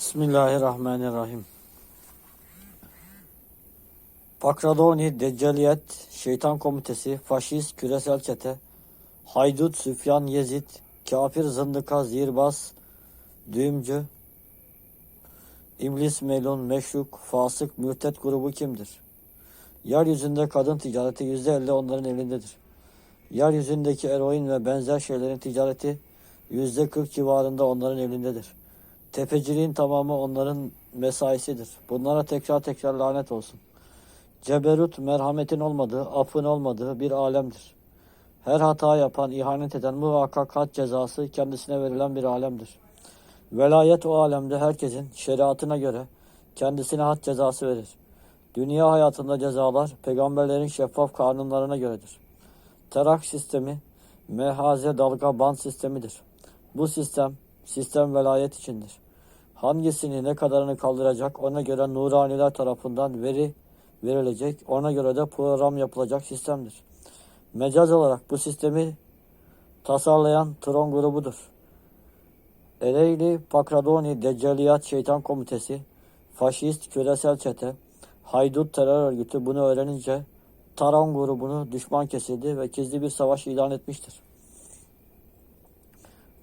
Bismillahirrahmanirrahim. Pakradoni, Deccaliyet, Şeytan Komitesi, Faşist, Küresel Çete, Haydut, Süfyan, Yezid, Kafir, Zındıka, Zirbaz, Düğümcü, İblis, Melun, Meşruk, Fasık, Mürtet grubu kimdir? Yeryüzünde kadın ticareti yüzde elli onların elindedir. Yeryüzündeki eroin ve benzer şeylerin ticareti yüzde kırk civarında onların elindedir. Tefeciliğin tamamı onların mesaisidir. Bunlara tekrar tekrar lanet olsun. Ceberut merhametin olmadığı, affın olmadığı bir alemdir. Her hata yapan, ihanet eden muhakkak had cezası kendisine verilen bir alemdir. Velayet o alemde herkesin şeriatına göre kendisine had cezası verir. Dünya hayatında cezalar peygamberlerin şeffaf kanunlarına göredir. Terak sistemi mehaze dalga band sistemidir. Bu sistem sistem velayet içindir. Hangisini ne kadarını kaldıracak ona göre nuraniler tarafından veri verilecek ona göre de program yapılacak sistemdir. Mecaz olarak bu sistemi tasarlayan Tron grubudur. Ereğli, Pakradoni, Deccaliyat Şeytan Komitesi, Faşist Küresel Çete, Haydut Terör Örgütü bunu öğrenince Taron grubunu düşman kesildi ve gizli bir savaş ilan etmiştir.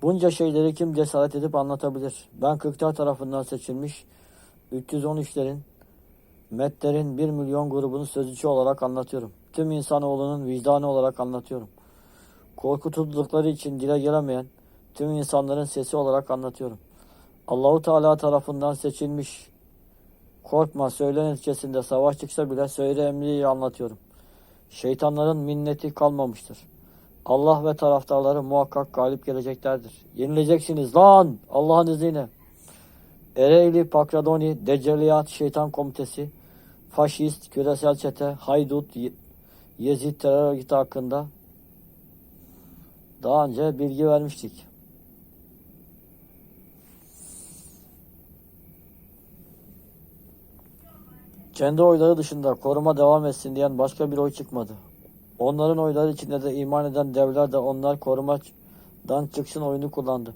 Bunca şeyleri kim cesaret edip anlatabilir? Ben Kırklar tarafından seçilmiş 313'lerin, Metlerin 1 milyon grubunu sözcüsü olarak anlatıyorum. Tüm insanoğlunun vicdanı olarak anlatıyorum. Korkutuldukları için dile gelemeyen tüm insanların sesi olarak anlatıyorum. Allahu Teala tarafından seçilmiş korkma söyle neticesinde savaş çıksa bile söyle emriyi anlatıyorum. Şeytanların minneti kalmamıştır. Allah ve taraftarları muhakkak galip geleceklerdir. Yenileceksiniz lan Allah'ın izniyle. Ereğli, Pakradoni, Deccaliyat, Şeytan Komitesi, Faşist, Küresel Çete, Haydut, Ye- Yezid terör örgütü hakkında daha önce bilgi vermiştik. Kendi oyları dışında koruma devam etsin diyen başka bir oy çıkmadı. Onların oyları içinde de iman eden devler de onlar korumadan çıksın oyunu kullandı.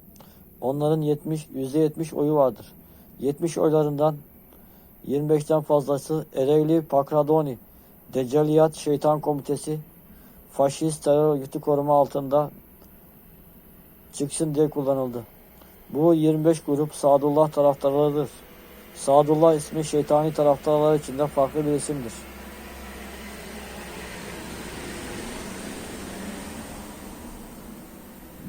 Onların 70, %70 oyu vardır. 70 oylarından 25'ten fazlası Ereğli Pakradoni, Deccaliyat Şeytan Komitesi, Faşist Terör Örgütü koruma altında çıksın diye kullanıldı. Bu 25 grup Sadullah taraftarlarıdır. Sadullah ismi şeytani taraftarlar içinde farklı bir isimdir.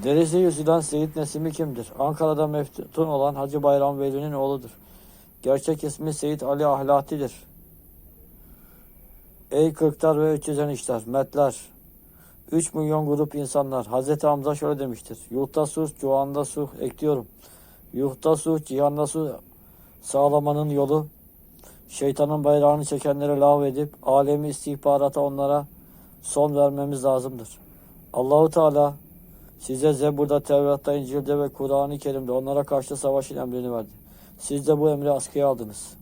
Derisi yüzüden Seyit Nesimi kimdir? Ankara'da meftun olan Hacı Bayram Veli'nin oğludur. Gerçek ismi Seyit Ali Ahlati'dir. Ey kırklar ve üç yüzen işler, metler, 3 milyon grup insanlar. Hazreti Hamza şöyle demiştir. Yuhta sulh, cuanda sulh ekliyorum. Yuhta sulh, cihanda sulh sağlamanın yolu şeytanın bayrağını çekenleri lav edip alemi istihbarata onlara son vermemiz lazımdır. Allahu Teala size Zebur'da, Tevrat'ta, İncil'de ve Kur'an-ı Kerim'de onlara karşı savaşın emrini verdi. Siz de bu emri askıya aldınız.